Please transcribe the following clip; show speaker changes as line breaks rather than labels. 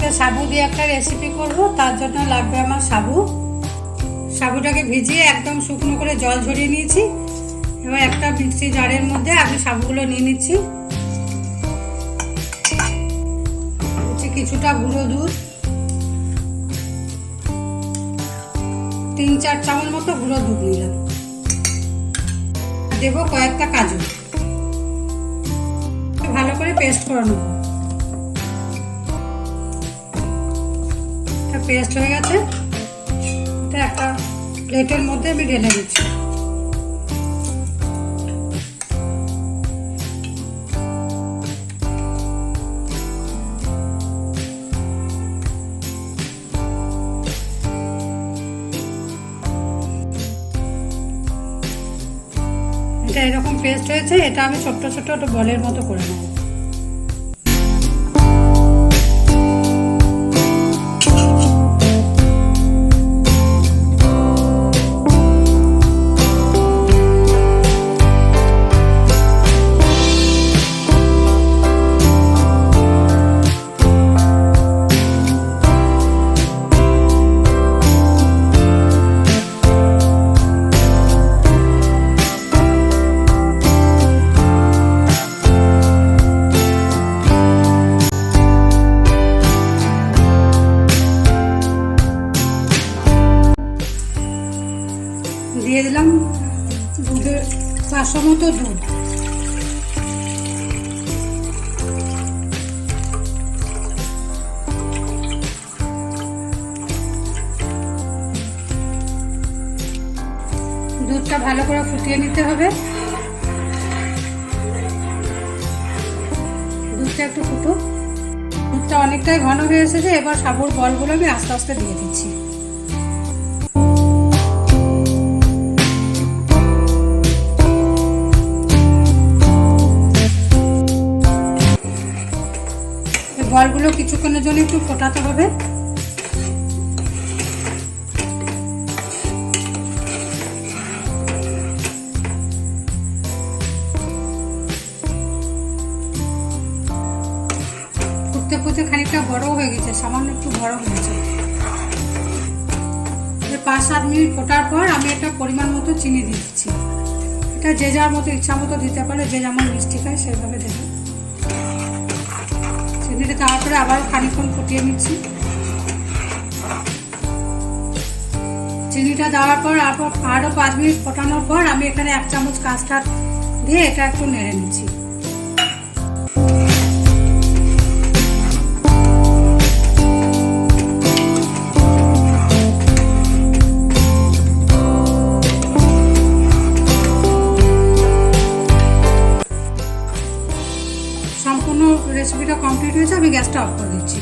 আজকে সাবু দিয়ে একটা রেসিপি করব, তার জন্য লাগবে আমার সাবু। সাবুটাকে ভিজিয়ে একদম শুকনো করে জল ঝরিয়ে নিয়েছি। এবার একটা মিক্সি জারের মধ্যে আমি সাবুগুলো নিয়ে নিচ্ছি। কিছুটা গুঁড়ো দুধ। তিন চার চামচ মতো গুঁড়ো দুধ নিলাম। দেবো কয়েকটা কাজু। ভালো করে পেস্ট করে নেব। পেস্ট হয়ে গেছে। এটা একটা প্লেটের মধ্যে আমি ঢেলে দিচ্ছি। এটা এরকম পেস্ট হয়েছে, এটা আমি ছোট্ট ছোট্ট বলের মতো করে নেব। দিয়ে দিলাম দুধের পাঁচশো মতো দুধ। দুধটা ভালো করে ফুটিয়ে নিতে হবে। দুধটা একটু ফুটো দুধটা অনেকটাই ঘন হয়ে এসেছে, এবার সাবুর বলগুলো আমি আস্তে আস্তে দিয়ে দিচ্ছি। বলগুলো কিছুক্ষণের জন্য একটু ফোটাতে হবে। ফুটতে ফুটতে খানিকটা বড় হয়ে গেছে, সামান্য একটু বড় হয়েছে। পাঁচ সাত মিনিট ফোটার পর আমি একটা পরিমাণ মতো চিনি দিচ্ছি। এটা যে যার মতো ইচ্ছা মতো দিতে পারে, যে যেমন মিষ্টি খায় সেভাবে দেবে। পরে আবার খানিক্ষণ ফুটিয়ে নিচ্ছি। চিনিটা দেওয়ার পর আরও পাঁচ মিনিট ফোটানোর পর আমি এখানে এক চামচ কাস্টার্ড দিয়ে এটা একটু নেড়ে নিচ্ছি। কমপ্লিট হয়েছে আমি গ্যাসটা অফ করে দিচ্ছি।